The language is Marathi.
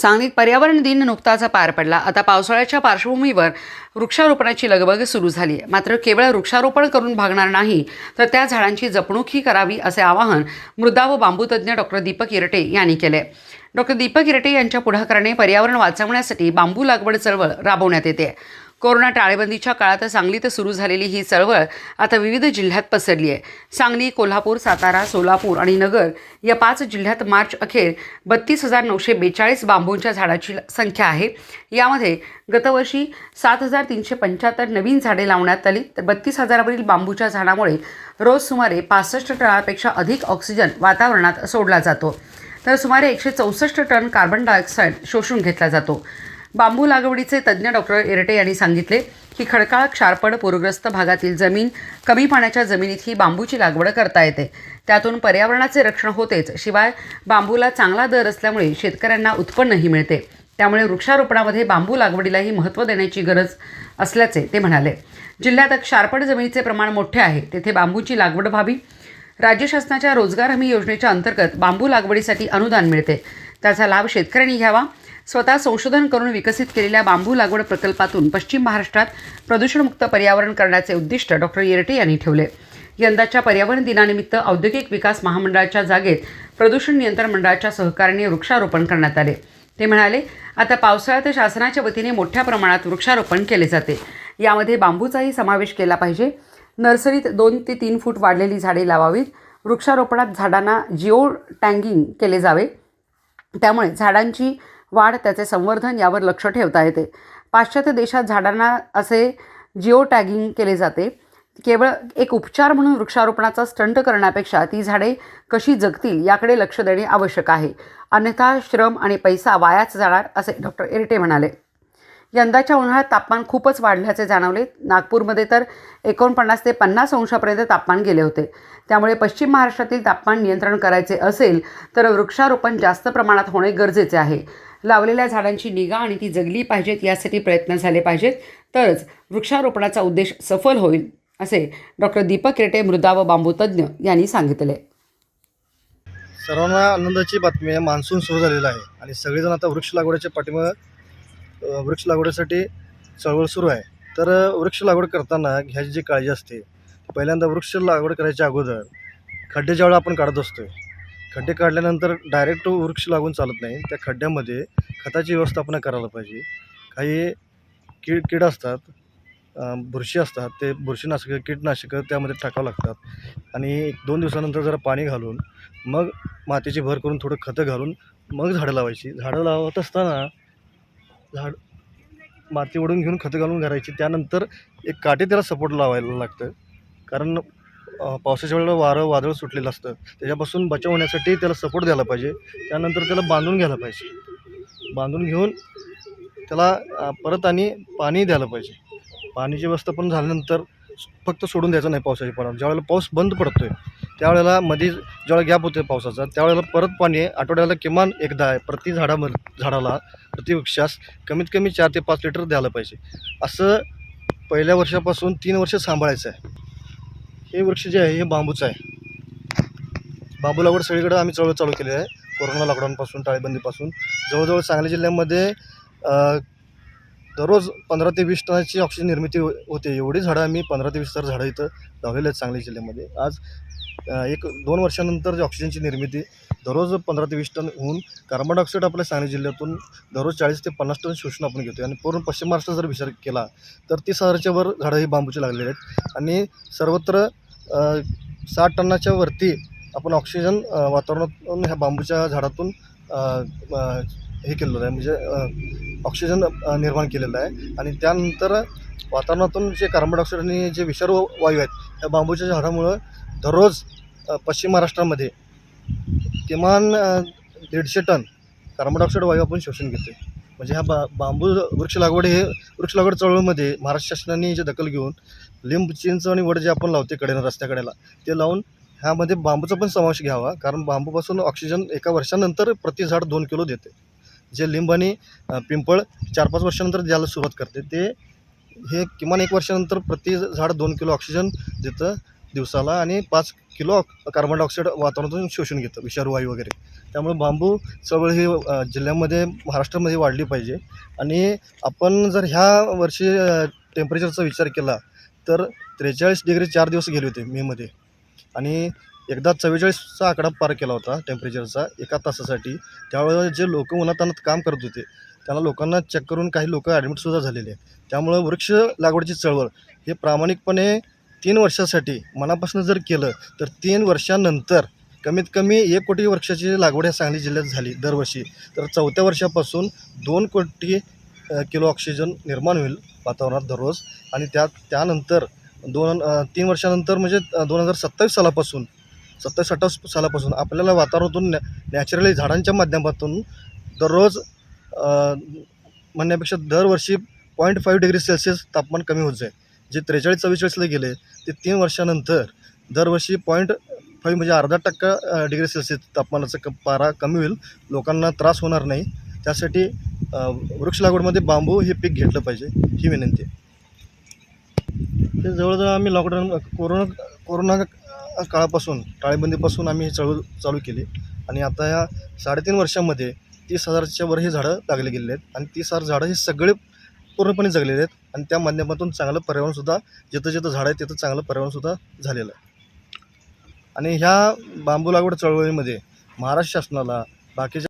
सांगलीत पर्यावरण दिन नुकताच पार पडला. आता पावसाळ्याच्या पार्श्वभूमीवर वृक्षारोपणाची लगबग सुरू झाली आहे. मात्र केवळ वृक्षारोपण करून भागणार नाही तर त्या झाडांची जपणूकही करावी असे आवाहन मृदा व बांबूतज्ञ डॉक्टर दीपक इरटे यांनी केले डॉक्टर दीपक इरटे यांच्या पुढाकाराने पर्यावरण वाचवण्यासाठी बांबू लागवड चळवळ राबवण्यात येते. कोरोना टाळेबंदीच्या काळात सांगलीत सुरू झालेली ही चळवळ आता विविध जिल्ह्यात पसरली आहे. सांगली कोल्हापूर सातारा सोलापूर आणि नगर या पाच जिल्ह्यात मार्च अखेर बत्तीस हजार नऊशे बेचाळीस बांबूंच्या झाडाची संख्या आहे. यामध्ये गतवर्षी सात हजार तीनशे पंच्याहत्तर नवीन झाडे लावण्यात आली. तर बत्तीस हजारावरील बांबूच्या झाडामुळे रोज सुमारे पासष्ट टनापेक्षा अधिक ऑक्सिजन वातावरणात सोडला जातो. तर सुमारे एकशे चौसष्ट टन कार्बन डायऑक्साईड शोषून घेतला जातो. बांबू लागवडीचे तज्ज्ञ डॉक्टर एरटे यांनी सांगितले की खडकाळ क्षारपड पूरग्रस्त भागातील जमीन कमी पाण्याच्या जमिनीत ही बांबूची लागवड करता येते. त्यातून पर्यावरणाचे रक्षण होतेच. शिवाय बांबूला चांगला दर असल्यामुळे शेतकऱ्यांना उत्पन्नही मिळते. त्यामुळे वृक्षारोपणामध्ये बांबू लागवडीलाही महत्त्व देण्याची गरज असल्याचे ते म्हणाले. जिल्ह्यात क्षारपड जमिनीचे प्रमाण मोठे आहे. तेथे बांबूची लागवड व्हावी. राज्य शासनाच्या रोजगार हमी योजनेच्या अंतर्गत बांबू लागवडीसाठी अनुदान मिळते. त्याचा लाभ शेतकऱ्यांनी घ्यावा. स्वतः संशोधन करून विकसित केलेल्या बांबू लागवड प्रकल्पातून पश्चिम महाराष्ट्रात प्रदूषणमुक्त पर्यावरण करण्याचे उद्दिष्ट डॉक्टर येरटे यांनी ठेवले. यंदाच्या पर्यावरण दिनानिमित्त औद्योगिक विकास महामंडळाच्या जागेत प्रदूषण नियंत्रण मंडळाच्या सहकार्याने वृक्षारोपण करण्यात आले. ते म्हणाले आता पावसाळ्यात शासनाच्या वतीने मोठ्या प्रमाणात वृक्षारोपण केले जाते. यामध्ये बांबूचाही समावेश केला पाहिजे. नर्सरीत दोन ते तीन फूट वाढलेली झाडे लावावीत. वृक्षारोपणात झाडांना जिओ टँगिंग केले जावे. त्यामुळे झाडांची वाढ त्याचे संवर्धन यावर लक्ष ठेवता येते. पाश्चात्य देशात झाडांना असे जिओ टॅगिंग केले जाते. केवळ एक उपचार म्हणून वृक्षारोपणाचा स्टंट करण्यापेक्षा ती झाडे कशी जगतील याकडे लक्ष देणे आवश्यक आहे. अन्यथा श्रम आणि पैसा वायाच जाणार असे डॉक्टर एरटे म्हणाले. यंदाच्या उन्हाळ्यात तापमान खूपच वाढल्याचे जाणवले. नागपूरमध्ये तर एकोणपन्नास ते पन्नास अंशापर्यंत तापमान गेले होते. त्यामुळे पश्चिम महाराष्ट्रातील तापमान नियंत्रण करायचे असेल तर वृक्षारोपण जास्त प्रमाणात होणे गरजेचे आहे. लावलेल्या झाडांची निगा आणि ती जगली पाहिजेत यासाठी प्रयत्न झाले पाहिजेत. तरच वृक्षारोपणाचा उद्देश सफल होईल असे डॉक्टर दीपक रेटे मृदा व बांबूतज्ञ यांनी सांगितले. सर्वांना आनंदाची बातमी आहे. मान्सून सुरू झालेला आहे आणि सगळेजण आता वृक्ष लागवडीच्या पाठीमागे वृक्ष लागवडीसाठी चळवळ सुरू आहे. तर वृक्ष लागवड करताना ह्याची जी काळजी असते पहिल्यांदा वृक्ष लागवड करायच्या अगोदर खड्डे ज्यावेळा आपण काढत असतो खड्डे काढल्यानंतर डायरेक्ट वृक्ष लागून चालत नाही. त्या खड्ड्यामध्ये खताची व्यवस्थापना करायला पाहिजे. काही कीड कीड असतात बुरशी असतात ते बुरशीनाशकं कीटनाशकं त्यामध्ये टाकावं लागतात. आणि एक दोन दिवसानंतर जरा पाणी घालून मग मातीची भर करून थोडं खतं घालून मग झाडं लावायची. झाडं लावत असताना झाड माती ओढून घेऊन खतं घालून घालायची त्यानंतर एक काटे त्याला सपोर्ट लावायला लागतं. कारण पावसाच्या वेळेला वारं वादळ सुटलेलं असतं. त्याच्यापासून बचाव होण्यासाठी त्याला सपोर्ट द्यायला पाहिजे. त्यानंतर त्याला बांधून घ्यायला पाहिजे. बांधून घेऊन त्याला परत आणि पाणी द्यायला पाहिजे. पाण्याची व्यवस्था पण झाल्यानंतर फक्त सोडून द्यायचं नाही पावसाच्या पाण्यात ज्यावेळेला पाऊस बंद पडतो आहे त्यावेळेला मध्ये ज्यावेळेला गॅप होतो आहे पावसाचा त्यावेळेला परत पाणी आठवड्याला किमान एकदा आहे. प्रति झाडामध्ये झाडाला प्रति वृक्षास कमीत कमी चार ते पाच लिटर द्यायला पाहिजे. असं पहिल्या वर्षापासून तीन वर्ष सांभाळायचं आहे हे वृक्ष जे आहे हे बांबूचं आहे. बांबू लागवड सगळीकडे आम्ही चळवळ चालू केली आहे. कोरोना लॉकडाऊनपासून टाळेबंदीपासून. जवळजवळ सांगली जिल्ह्यामध्ये दररोज पंधरा ते वीस टनाची ऑक्सिजन निर्मिती हो- होते. एवढी झाडं आम्ही पंधरा ते वीस हजार झाडं इथं लावलेली आहेत सांगली जिल्ह्यामध्ये. आज एक दोन वर्षानंतर जी ऑक्सिजनची निर्मिती दररोज पंधरा ते वीस टन होऊन कार्बन डायऑक्साईड आपल्या सांगली जिल्ह्यातून दररोज चाळीस ते पन्नास टन शोषण आपण घेतो आणि पूर्ण पश्चिम महाराष्ट्र जर विचार केला तर तीस हजारच्या वर झाडं ही बांबूची लागलेली आहेत. आणि सर्वत्र साठ टनाच्या वरती आपण ऑक्सिजन वातावरणातून ह्या बांबूच्या झाडातून हे केलेलं आहे. म्हणजे ऑक्सिजन निर्माण केलेलं आहे. आणि त्यानंतर वातावरणातून जे कार्बन डायऑक्साईड आणि जे विषारू वायू आहेत त्या बांबूच्या झाडामुळं दररोज पश्चिम महाराष्ट्रामध्ये किमान दीडशे टन कार्बन डायऑक्साईड वायू आपण शोषून घेतो म्हणजे ह्या बा बांबू वृक्ष लागवड हे वृक्ष लागवड चळवळीमध्ये महाराष्ट्र शासनाने जे दखल घेऊन लिंब चिंच आणि वड जे आपण लावते कडेनं रस्त्याकडेला ते लावून ह्यामध्ये बांबूचा पण समावेश घ्यावा. कारण बांबूपासून ऑक्सिजन एका वर्षानंतर प्रति झाड दोन किलो देते. जे लिंब आणि पिंपळ चार पाच वर्षानंतर द्यायला सुरुवात करते. ते हे किमान एक वर्षानंतर प्रति झाड दोन किलो ऑक्सिजन देतं दिवसाला आणि पाच किलो कार्बन डायऑक्साईड वातावरणातून शोषून घेतं विषारू वायू वगैरे. त्यामुळे बांबू चळवळ ही जिल्ह्यामध्ये महाराष्ट्रामध्ये वाढली पाहिजे. आणि आपण जर ह्या वर्षी टेम्परेचरचा विचार केला तर त्रेचाळीस डिग्री चार दिवस गेले होते मेमध्ये आणि एकदा चव्वेचाळीसचा आकडा पार केला होता टेम्परेचरचा एका तासासाठी. त्यावेळेस जे लोक उन्हातानात काम करत होते त्यांना लोकांना चेक करून काही लोक ॲडमिटसुद्धा झालेले. आहेत त्यामुळं वृक्ष लागवडीची चळवळ हे प्रामाणिकपणे तीन वर्षासाठी मनापासून जर केलं तर तीन वर्षानंतर कमीत कमी एक कोटी वृक्षाची लागवड या सांगली जिल्ह्यात झाली दरवर्षी. तर चौथ्या वर्षापासून दोन कोटी किलो ऑक्सिजन निर्माण होईल वातावरणात दररोज. आणि त्या त्यानंतर दोन तीन वर्षानंतर म्हणजे दोन हजार सत्तावीस सालापासून सत्तावीस अठ्ठावीस सालापासून आपल्याला वातावरणातून नॅ नॅचरली झाडांच्या माध्यमातून दररोज म्हणण्यापेक्षा दरवर्षी पॉईंट फाईव्ह डिग्री सेल्सिअस तापमान कमी होत जाईल. जे त्रेचाळीस चव्वेचाळीसला गेले ते तीन वर्षानंतर दरवर्षी पॉईंट फाईव्ह म्हणजे अर्धा टक्का डिग्री सेल्सिअस तापमानाचा क पारा कमी होईल. लोकांना त्रास होणार नाही. त्यासाठी वृक्ष लागवडमध्ये बांबू हे पीक घेतलं पाहिजे ही विनंती आहे. ते जवळजवळ आम्ही लॉकडाऊन कोरोना कोरोना काळापासून टाळेबंदीपासून आम्ही ही चळवळ चालू केली. आणि आता या साडेतीन वर्षामध्ये तीस हजारच्या वर हे झाडं लागले गेलेले आहेत. आणि तीस हजार झाडं हे सगळे पूर्णपणे जगलेले आहेत. आणि त्या माध्यमातून चांगलं पर्यावरणसुद्धा जिथं जिथं झाडं आहेत तिथं चांगलं पर्यावरणसुद्धा झालेलं आहे. आणि ह्या बांबू लागवड चळवळीमध्ये महाराष्ट्र शासनाला बाकीच्या